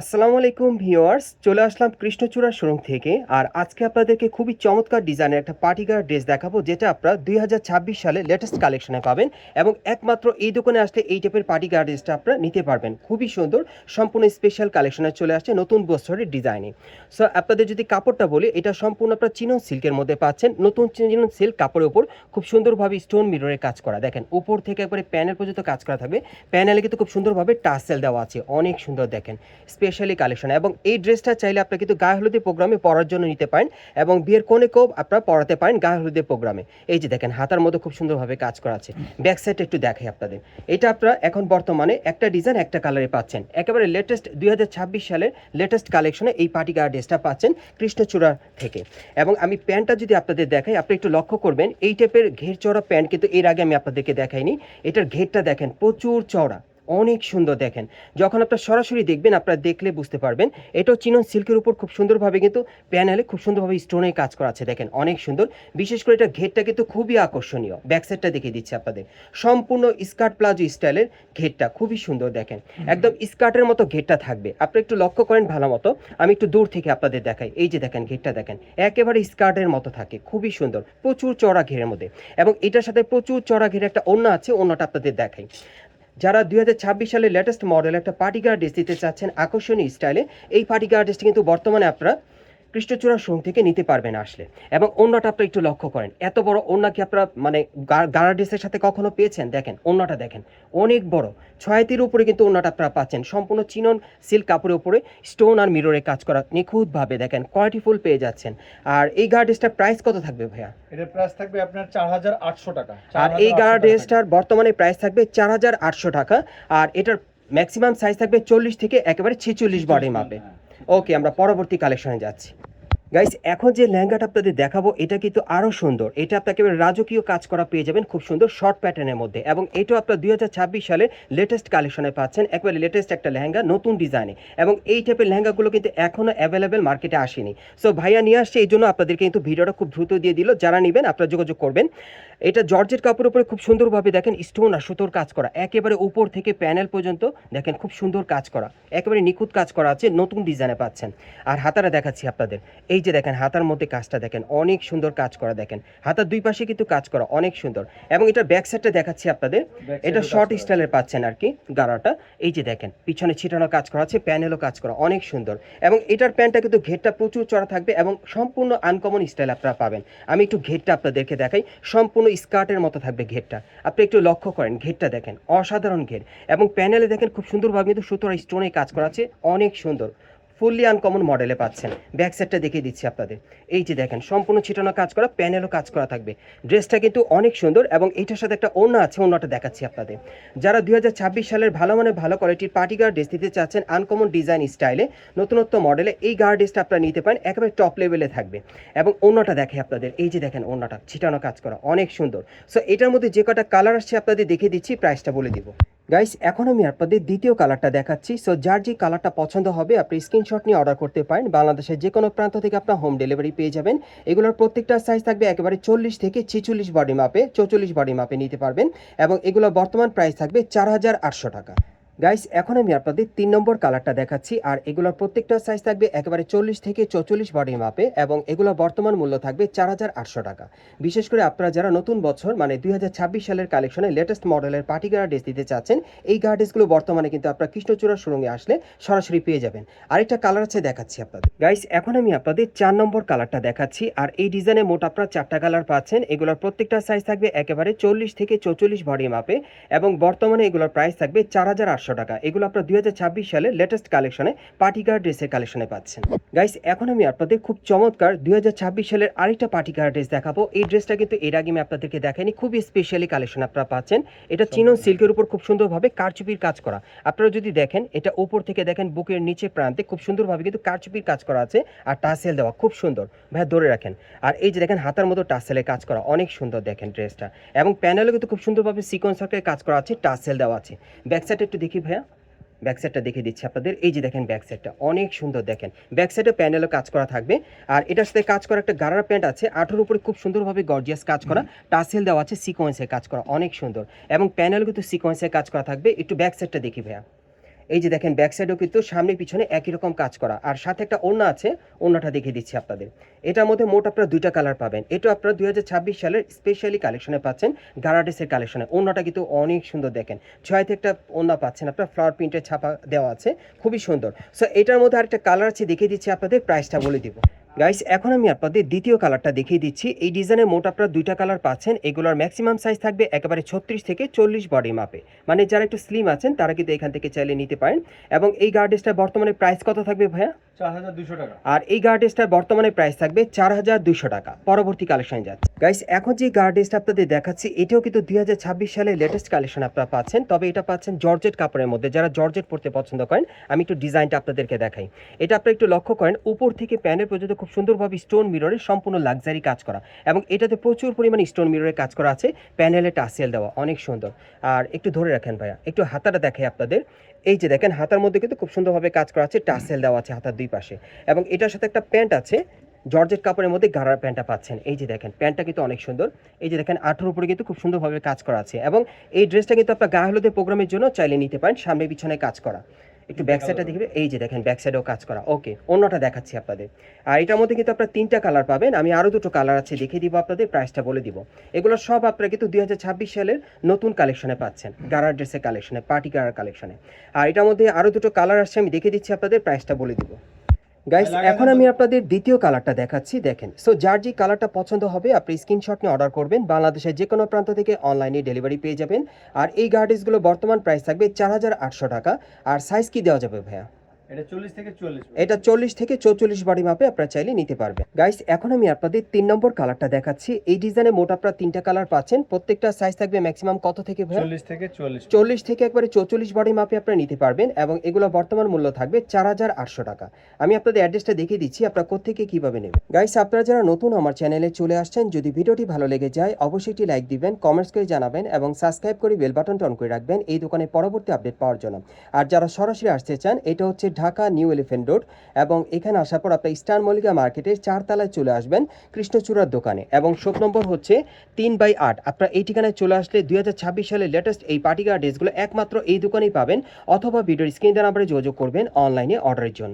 আসসালামু আলাইকুম ভিউয়ার্স, চলে আসলাম কৃষ্ণচূড়া শোরুম থেকে। আর আজকে আপনাদেরকে খুবই চমৎকার ডিজাইনের একটা পার্টিগার ড্রেস দেখাবো, যেটা আপনারা দুই হাজার ছাব্বিশ সালে লেটেস্ট কালেকশনে পাবেন এবং একমাত্র এই দোকানে আসলে এই টাইপের পার্টিগার ড্রেসটা আপনারা নিতে পারবেন। খুবই সুন্দর, সম্পূর্ণ স্পেশাল কালেকশনে চলে আসছে নতুন বছরের ডিজাইনে। সো আপনাদের যদি কাপড়টা বলি, এটা সম্পূর্ণ আপনারা চিনন সিল্কের মধ্যে পাচ্ছেন, নতুন চিনন সিল্ক কাপড়ের উপর খুব সুন্দরভাবে স্টোন মিররের কাজ করা। দেখেন, উপর থেকে একবারে প্যানেল পর্যন্ত কাজ করা থাকবে। প্যানেলে কিন্তু খুব সুন্দরভাবে টাসেল দেওয়া আছে, অনেক সুন্দর দেখেন। স্পেশালি কালেকশন এবং এই ড্রেসটা চাইলে আপনি কিন্তু গায়ে হলুদের প্রোগ্রামে পরার জন্য নিতে পারেন এবং বিয়ের কোণেকেও আপনারা পরাতে পারেন গায়ে হলুদের প্রোগ্রামে। এই যে দেখেন, হাতার মধ্যে খুব সুন্দরভাবে কাজ করা আছে। ব্যাক সাইড একটু দেখাই আপনাদের। এটা আপনারা এখন বর্তমানে একটা ডিজাইন, একটা কালারে পাচ্ছেন। একেবারে লেটেস্ট দুই হাজার ছাব্বিশ সালের লেটেস্ট কালেকশনে এই পার্টি গার ড্রেসটা পাচ্ছেন কৃষ্ণচূড়া থেকে। এবং আমি প্যান্টটা যদি আপনাদের দেখাই, আপনি একটু লক্ষ্য করবেন, এই টাইপের ঘের চড়া প্যান্ট কিন্তু এর আগে আমি আপনাদেরকে দেখাইনি। এটার ঘেরটা দেখেন, প্রচুর চওড়া। অনেক সুন্দর দেখেন। যখন আপনার সরাসরি দেখবেন আপনারা দেখলে বুঝতে পারবেন এটাও চিনন সিল্কের উপর খুব সুন্দরভাবে কিন্তু প্যানেলে খুব সুন্দরভাবে স্টোনের কাজ করা আছে দেখেন অনেক সুন্দর। বিশেষ করে এটা ঘেরটা কিন্তু খুবই আকর্ষণীয়। ব্যাক সাইডটা দেখিয়ে দিচ্ছে আপনাদের। সম্পূর্ণ স্কার্ট প্লাজো স্টাইলের ঘেরটা খুবই সুন্দর দেখেন। একদম স্কার্টের মতো ঘেরটা থাকবে। আপনি একটু লক্ষ্য করেন ভালো মতো। আমি একটু দূর থেকে আপনাদের দেখাই। এই যে দেখেন ঘেরটা দেখেন একেবারে স্কার্টের মতো থাকে খুবই সুন্দর। প্রচুর চড়া ঘেরের মধ্যে। এবং এটার সাথে প্রচুর চড়া ঘেরে একটা অন্য আছে অন্যটা আপনাদের দেখাই। যারা দুই হাজার ছাব্বিশ সালের লেটেস্ট মডেল একটা পার্টি গার্ড ড্রেস দিতে চাচ্ছেন আকর্ষণীয় স্টাইলে এই পার্টি গার্ড ড্রেসটি কিন্তু বর্তমানে আপনারা কৃষ্ণচূড়া শোরুম থেকে নিতে পারবেন আসলে। এবং অন্যটা আপনারা একটু লক্ষ্য করেন এত বড় অন্য কি আপনারা মানে গা- গাড়া ড্রেসের সাথে কখনো পেয়েছেন? দেখেন অন্যটা দেখেন অনেক বড়। ছয়াতির উপরে কিন্তু অন্যটা আপনারা পাচ্ছেন। সম্পূর্ণ চিনন সিল্ক কাপড়ের উপরে স্টোন আর মিররে কাজ করা নিখুঁতভাবে দেখেন কোয়ালিটি ফুল পেয়ে যাচ্ছেন। আর এই গার্ড ড্রেসটার প্রাইস কত থাকবে ভাইয়া? এটার প্রাইস থাকবে আপনার চার হাজার আটশো টাকা। আর এই গাড়া বর্তমানে প্রাইস থাকবে চার হাজার আটশো টাকা। আর এটার ম্যাক্সিমাম সাইজ থাকবে চল্লিশ থেকে একেবারে ছেচল্লিশ বডি মাপে। ওকে আমরা পরবর্তী কালেকশনে যাচ্ছি। গাইস এখন যে লেহেঙ্গাটা আপনাদের দেখাবো, এটা কিন্তু আরও সুন্দর। এটা আপনাকে রাজকীয় কাজ করা পেয়ে যাবেন খুব সুন্দর শর্ট প্যাটার্নের মধ্যে। এবং এটাও আপনার দুই সালের লেটেস্ট কালেকশনে পাচ্ছেন, একবারে লেটেস্ট একটা লেহেঙ্গা, নতুন ডিজাইনে এবং এই টাইপের লেহেঙ্গাগুলো কিন্তু এখনও অ্যাভেলেবেল মার্কেটে আসেনি। সো ভাইয়া নিয়ে আসছে, এই জন্য আপনাদেরকে কিন্তু ভিডিওটা খুব দ্রুত দিয়ে দিল। যারা নেবেন, আপনারা যোগাযোগ করবেন। এটা জর্জের কাপড়ের উপরে খুব সুন্দরভাবে দেখেন স্টোন আর সুতোর কাজ করা। একেবারে উপর থেকে প্যানেল পর্যন্ত দেখেন খুব সুন্দর কাজ করা। একেবারে নিখুঁত কাজ করা আছে, নতুন ডিজাইনে পাচ্ছেন। আর হাতারা দেখাচ্ছি আপনাদের। এই যে দেখেন হাতার মধ্যে কাজটা দেখেন অনেক সুন্দর কাজ করা দেখেন। হাতার দুই পাশে কিন্তু কাজ করা অনেক সুন্দর। এবং এটা ব্যাক সাইডটা দেখাচ্ছি আপনাদের। এটা শর্ট স্টাইলের পাচ্ছেন আর কি গাড়াটা। এই যে দেখেন পিছনে ছিটানো কাজ করা আছে প্যানেলও কাজ করা অনেক সুন্দর। এবং এটার প্যান্টটা কিন্তু ঘেরটা প্রচুর চড়া থাকবে এবং সম্পূর্ণ আনকমন স্টাইল আপনারা পাবেন। আমি একটু ঘেরটা আপনাদেরকে দেখাই সম্পূর্ণ স্কার্টের মতো থাকবে ঘেরটা। আপনি একটু লক্ষ্য করেন ঘেরটা দেখেন অসাধারণ ঘের। এবং প্যানেলে দেখেন খুব সুন্দরভাবে কিন্তু সুতোর স্টোনে কাজ করা আছে অনেক সুন্দর। ফুললি আনকমন মডেলে পাচ্ছেন। ব্যাক সাইডটা দেখিয়ে দিচ্ছি আপনাদের। এই যে দেখেন, সম্পূর্ণ ছিটানো কাজ করা প্যানেলও কাজ করা থাকবে। ড্রেসটা কিন্তু অনেক সুন্দর এবং এটার সাথে একটা অন্য আছে অন্যটা দেখাচ্ছি আপনাদের। যারা দুই হাজার ছাব্বিশ সালের ভালো মানে ভালো কোয়ালিটির পার্টি গার্ড ড্রেস দিতে চাচ্ছেন আনকমন ডিজাইন স্টাইলে নতুনত্ব মডেলে এই গার্ড ড্রেসটা আপনারা নিতে পারেন, একেবারে টপ লেভেলে থাকবে। এবং অন্যটা দেখে আপনাদের, এই যে দেখেন অন্যটা ছিটানো কাজ করা, অনেক সুন্দর। সো এটার মধ্যে যে কটা কালার আসছে আপনাদের দেখিয়ে দিচ্ছি প্রাইসটা বলে দিব। গাইস এখন আমি আপনাদের দ্বিতীয় কালারটা দেখাচ্ছি। সো যার যে কালারটা পছন্দ হবে, আপনি স্ক্রিনশট নিয়ে অর্ডার করতে পারেন। বাংলাদেশের যে কোনো প্রান্ত থেকে আপনার হোম ডেলিভারি পেয়ে যাবেন। এগুলোর প্রত্যেকটা সাইজ থাকবে একেবারে চল্লিশ থেকে ছেচল্লিশ বডি মাপে চৌচল্লিশ বডি মাপে নিতে পারবেন। এবং এগুলো বর্তমান প্রাইস থাকবে চার হাজার আটশো টাকা। গাইস এখন আমি আপনাদের তিন নম্বর কালারটা দেখাচ্ছি, আর এগুলোর প্রত্যেকটা সাইজ থাকবে একেবারে চল্লিশ থেকে চৌচল্লিশ বডি মাপে, এবং এগুলো বর্তমান মূল্য থাকবে চার হাজার আটশো টাকা। বিশেষ করে আপনারা যারা নতুন বছর মানে দুই হাজার ছাব্বিশ সালের কালেকশনে লেটেস্ট মডেলের পার্টি গার্ড ড্রেস দিতে চাচ্ছেন, এই গার্ড ড্রেসগুলো বর্তমানে কিন্তু আপনারা কৃষ্ণচূড়া সুরঙ্গে আসলে সরাসরি পেয়ে যাবেন। আরেকটা কালার আছে দেখাচ্ছি আপনাদের। গাইস এখন আমি আপনাদের চার নম্বর কালারটা দেখাচ্ছি, আর এই ডিজাইনে মোট আপনারা চারটা কালার পাচ্ছেন। এগুলোর প্রত্যেকটা সাইজ থাকবে একেবারে চল্লিশ থেকে চৌচল্লিশ বডি মাপে, এবং বর্তমানে এগুলোর প্রাইস থাকবে চার হাজার আটশো আটশো টাকা। এগুলো আপনারা দুই হাজার ছাব্বিশ সালে লেটেস্ট কালেকশনে পার্টি গার্ড ড্রেসের কালেকশনে পাচ্ছেন। গাইস এখন আমি আপনাদের খুব চমৎকার দুই হাজার ছাব্বিশ সালের আরেকটা পার্টি গার্ড ড্রেস দেখাবো। এই ড্রেসটা কিন্তু এর আগে আমি আপনাদেরকে দেখাইনি খুবই স্পেশালি কালেকশন আপনারা পাচ্ছেন। এটা চিনন সিল্কের উপর খুব সুন্দরভাবে কারচুপির কাজ করা। আপনারা যদি দেখেন এটা উপর থেকে দেখেন বুকের নিচে প্রান্তে খুব সুন্দরভাবে কিন্তু কারচুপির কাজ করা আছে আর টাসেল দেওয়া খুব সুন্দর। ভাই ধরে রাখেন। আর এই যে দেখেন হাতার মতো টাসেলের কাজ করা অনেক সুন্দর দেখেন ড্রেসটা এবং প্যানেলও কিন্তু খুব সুন্দরভাবে সিকোয়েন্স কাজ করা আছে টাসেল দেওয়া আছে। ব্যাক সাইড একটু দেখি ভাইয়া? ব্যাক সাইডটা দেখে দিচ্ছি আপনাদের। এই যে দেখেন ব্যাক সাইডটা অনেক সুন্দর দেখেন। ব্যাক সাইডে প্যানেলও কাজ করা থাকবে। আর এটার সাথে কাজ করা একটা গারার প্যান্ট আছে। আঠোর উপরে খুব সুন্দরভাবে গর্জিয়াস কাজ করা। টাসেল দেওয়া আছে সিকোয়েন্সে কাজ করা অনেক সুন্দর। এবং প্যানেল কিন্তু সিকোয়েন্সে কাজ করা থাকবে। একটু ব্যাক সাইডটা দেখি ভাইয়া। এই যে দেখেন ব্যাক সাইডেও কিন্তু সামনে পিছনে একই রকম কাজ করা। আর সাথে একটা ওড়না আছে, ওড়নাটা দেখিয়ে দিচ্ছি আপনাদের। এটার মধ্যে মোট আপনারা দুইটা কালার পাবেন। এটা আপনারা দুই হাজার ছাব্বিশ সালের স্পেশালি কালেকশনে পাচ্ছেন গারাডেসের কালেকশনে ওড়নাটা কিন্তু অনেক সুন্দর দেখেন। ছয় থেকে একটা ওড়না পাচ্ছেন আপনার ফ্লাওয়ার প্রিন্টের ছাপা দেওয়া আছে, খুবই সুন্দর। সো এটার মধ্যে আরেকটা কালার আছে, দেখিয়ে দিচ্ছি আপনাদের প্রাইসটা বলে দিব। গাইস এখন আমি আপনাদের দ্বিতীয় কালারটা দেখিয়ে দিচ্ছি। এই ডিজাইনের মোট আপনারা দুইটা কালার পাচ্ছেন। এগুলোর ম্যাক্সিমাম সাইজ থাকবে একেবারে ছত্রিশ থেকে চল্লিশ বডি মাপে মানে যারা একটু স্লিম আছেন তারা কিন্তু এখান থেকে চাইলে নিতে পারেন। এবং এই গার্ডেসটা বর্তমানে প্রাইস কত থাকবে ভাইয়া? আর এই গার্ডেসটার বর্তমানে প্রাইস থাকবে চার হাজার দুশো টাকা। পরবর্তী কালেকশনে যাচ্ছে। গাইস এখন যে গার্ডেসটা আপনাদের দেখাচ্ছি এটাও কিন্তু দুই হাজার ছাব্বিশ সালে লেটেস্ট কালেকশন আপনারা পাচ্ছেন। তবে এটা পাচ্ছেন জর্জেট কাপড়ের মধ্যে। যারা জর্জেট পরতে পছন্দ করেন আমি একটু ডিজাইনটা আপনাদেরকে দেখাই। এটা আপনারা একটু লক্ষ্য করেন উপর থেকে প্যানেল পর্যন্ত খুব সুন্দরভাবে স্টোন মিররের সম্পূর্ণ লাক্সারি কাজ করা। এবং এটাতে প্রচুর পরিমাণে স্টোন মিররের কাজ করা আছে। প্যানেলে টাসেল দেওয়া, অনেক সুন্দর। আর একটু ধরে রাখেন ভাইয়া, একটু হাতাটা দেখাই আপনাদের। এই যে দেখেন, হাতার মধ্যে কিন্তু খুব সুন্দরভাবে কাজ করা আছে টাসেল দেওয়া আছে হাতার দুই পাশে। এবং এটার সাথে একটা প্যান্ট আছে জর্জেট কাপড়ের মধ্যে গাড়ার প্যান্টটা পাচ্ছেন। এই যে দেখেন প্যান্টটা কিন্তু অনেক সুন্দর। এই যে দেখেন আঠের উপরে কিন্তু খুব সুন্দরভাবে কাজ করা আছে। এবং এই ড্রেসটা কিন্তু আপনার গায়ে হলুদের প্রোগ্রামের জন্য চাইলে নিতে পারেন, সামনে পিছনে কাজ করা। একটু ব্যাক সাইডটা দেখবে। এই যে দেখেন ব্যাক সাইডেও কাজ করা। ওকে অন্যটা দেখাচ্ছি আপনাদের। আর এটার মধ্যে কিন্তু আপনারা তিনটা কালার পাবেন। আমি আরও দুটো কালার আছে দেখিয়ে দিব আপনাদের প্রাইসটা বলে দিব। এগুলো সব আপনারা কিন্তু দুই হাজার ছাব্বিশ সালের নতুন কালেকশনে পাচ্ছেন গারার ড্রেসের কালেকশনে পার্টি গারার কালেকশনে আর এটার মধ্যে আরও দুটো কালার আসছে আমি দেখিয়ে দিচ্ছি আপনাদের প্রাইসটা বলে দিব। গাইস এখন আমি আপনাদের দ্বিতীয় কালারটা দেখাচ্ছি দেখেন। সো যার যে কালারটা পছন্দ হবে আপনি স্ক্রিনশট নিয়ে অর্ডার করবেন। বাংলাদেশের যে কোনো প্রান্ত থেকে অনলাইনে ডেলিভারি পেয়ে যাবেন। আর এই গার্ডেসগুলো বর্তমান প্রাইস থাকবে চার হাজার আটশো টাকা। আর সাইজ কি দেওয়া যাবে ভাইয়া? এটা চল্লিশ থেকে চৌচল্লিশ বাড়ি মাপে আপনারা চাইলে নিতে পারবেন। গাইস এখন আমি আপনাদের তিন নম্বর কালারটা দেখাচ্ছি। এই ডিজাইনে মোট আপনারা তিনটা কালার পাচ্ছেন। প্রত্যেকটা সাইজ থাকবে ম্যাক্সিমাম কত থেকে চল্লিশ থেকে চল্লিশ চল্লিশ থেকে একবারে চৌচল্লিশ বডি মাপে আপনারা নিতে পারবেন এবং এগুলো বর্তমান মূল্য থাকবে চার হাজার আটশো টাকা। আমি আপনাদের অ্যাড্রেসটা দেখিয়ে দিচ্ছি আপনারা কোথেকে কীভাবে নেবেন। গাইস আপনারা যারা নতুন আমার চ্যানেলে চলে আসছেন যদি ভিডিওটি ভালো লেগে যায় অবশ্যই একটি লাইক দিবেন কমেন্টস করে জানাবেন এবং সাবস্ক্রাইব করে বেল বাটনটা অন করে রাখবেন। এই দোকানে পরবর্তী আপডেট পাওয়ার জন্য। আর যারা সরাসরি আসতে চান এটা হচ্ছে ঢাকা, নিউ এলিফেন্ট রোড এবং এখানে আসার পর আপনার স্টার মল্লিকা মার্কেটের চারতলায় চলে আসবেন কৃষ্ণচূড়ার দোকানে এবং শোক নম্বর হচ্ছে তিন বাই আট। আপনার এই ঠিকানায় চলে আসলে দুই সালের লেটেস্ট এই পার্টিকার ড্রেসগুলো একমাত্র এই দোকানেই পাবেন অথবা ভিডিওর স্ক্রিন নাম্বারে যোগাযোগ করবেন অনলাইনে অর্ডারের জন্য।